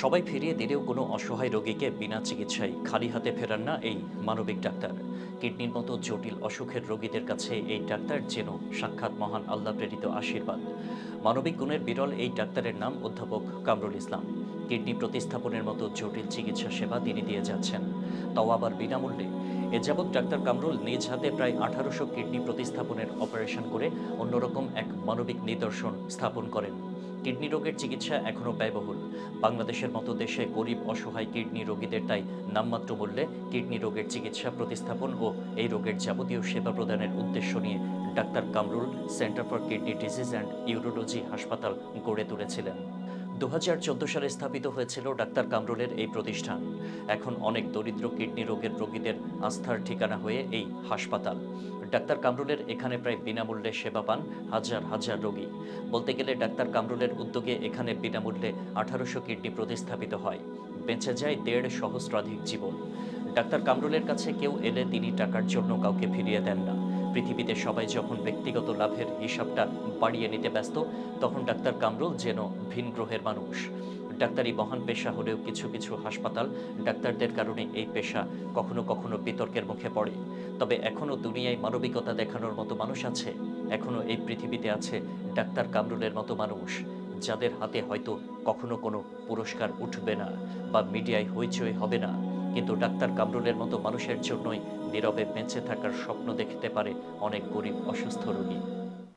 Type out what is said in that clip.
সবাই ফিরিয়ে দিলেও কোনো অসহায় রোগীকে বিনা চিকিৎসায় খালি হাতে ফেরান না এই মানবিক ডাক্তার। কিডনির মতো জটিল অসুখের রোগীদের কাছে এই ডাক্তার যেন সাক্ষাৎ মহান আল্লাহ প্রেরিত আশীর্বাদ। মানবিক গুণের বিরল এই ডাক্তারের নাম অধ্যাপক কামরুল ইসলাম। কিডনি প্রতিস্থাপনের মতো জটিল চিকিৎসা সেবা তিনি দিয়ে যাচ্ছেন। তাও আবার বিনামূল্যে। এ যাবৎ ডাক্তার কামরুল নিজ হাতে প্রায় আঠারোশো কিডনি প্রতিস্থাপনের অপারেশন করে অন্যরকম এক মানবিক নিদর্শন স্থাপন করেন। কিডনি রোগের চিকিৎসা এখনও ব্যয়বহুল। বাংলাদেশের মতো দেশে গরিব, অসহায় কিডনি রোগীদের তাই নামমাত্র মূল্যে কিডনি রোগের চিকিৎসা প্রতিস্থাপন ও এই রোগের যাবতীয় সেবা প্রদানের উদ্দেশ্য নিয়ে doctor Kamrul, centre for kidney disease and urology হাসপাতাল গড়ে তুলেছিলেন। দু হাজার চোদ্দ সালে স্থাপিত হয়েছিল ডাক্তার কামরুলের এই প্রতিষ্ঠান। এখন অনেক দরিদ্র কিডনি রোগের রোগীদের আস্থার ঠিকানা হয়ে এই হাসপাতাল। ডাক্তার কামরুলের এখানে প্রায় বিনামূল্যে সেবা পান হাজার হাজার রোগী। বলতে গেলে ডাক্তার কামরুলের উদ্যোগে এখানে বিনামূল্যে আঠারোশো কিডনি প্রতিস্থাপিত হয়। বেঁচে যায় দেড় সহস্রাধিক জীবন। ডাক্তার কামরুলের কাছে কেউ এলে তিনি টাকার জন্য কাউকে ফিরিয়ে দেন না। পৃথিবীতে সবাই যখন ব্যক্তিগত লাভের হিসাবটা বাড়িয়ে নিতে ব্যস্ত, তখন ডাক্তার কামরুল যেন ভিন গ্রহের মানুষ। ডাক্তারি মহান পেশা হলেও কিছু কিছু হাসপাতাল ডাক্তারদের কারণে এই পেশা কখনো কখনো বিতর্কের মুখে পড়ে। তবে এখনও দুনিয়ায় মানবিকতা দেখানোর মতো মানুষ আছে এখনও এই পৃথিবীতে আছে ডাক্তার কামরুলের মতো মানুষ, যাদের হাতে হয়তো কখনো কোনো পুরস্কার উঠবে না বা মিডিয়ায় হইচই হবে না। কিন্তু ডাক্তার কামরুলের মতো মানুষের জন্যই নীরবে বেঁচে থাকার স্বপ্ন দেখতে পারে অনেক গরিব, অসুস্থ রোগী।